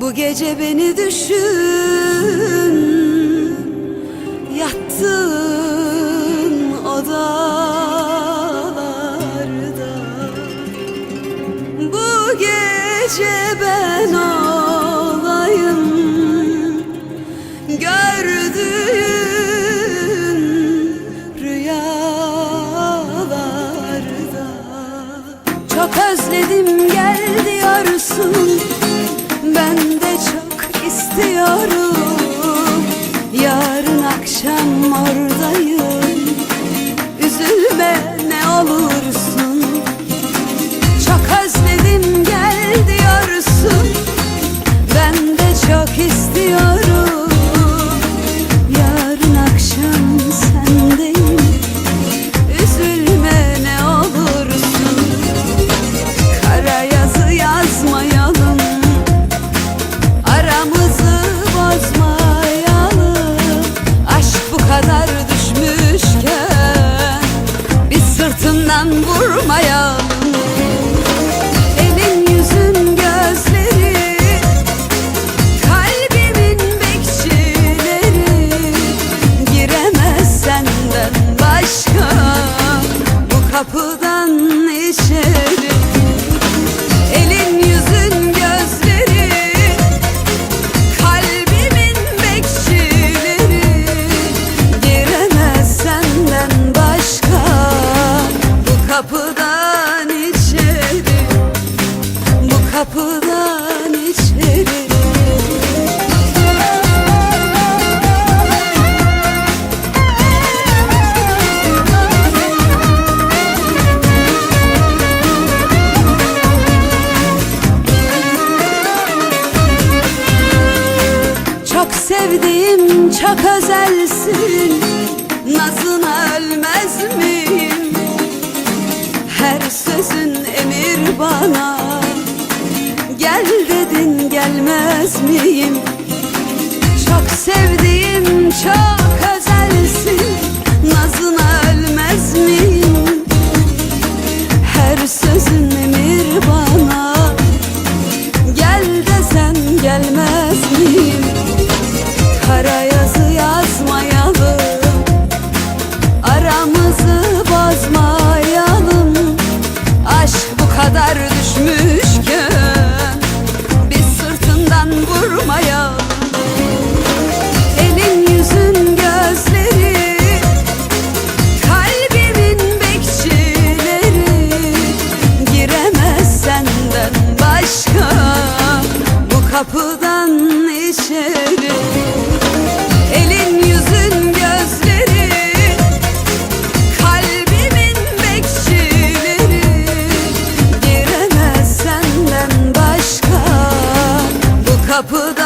Bu gece beni düşün Yattığım istiyorum Yarın akşam oradayım. Üzülme ne olursun. kapıdan içeri Bu kapıdan içeri Çok sevdiğim çok özelsin Nazın ölmez mi? miss me. kapıdan içeri. Elin yüzün gözleri Kalbimin bekçileri. Giremez senden başka. Bu kapıdan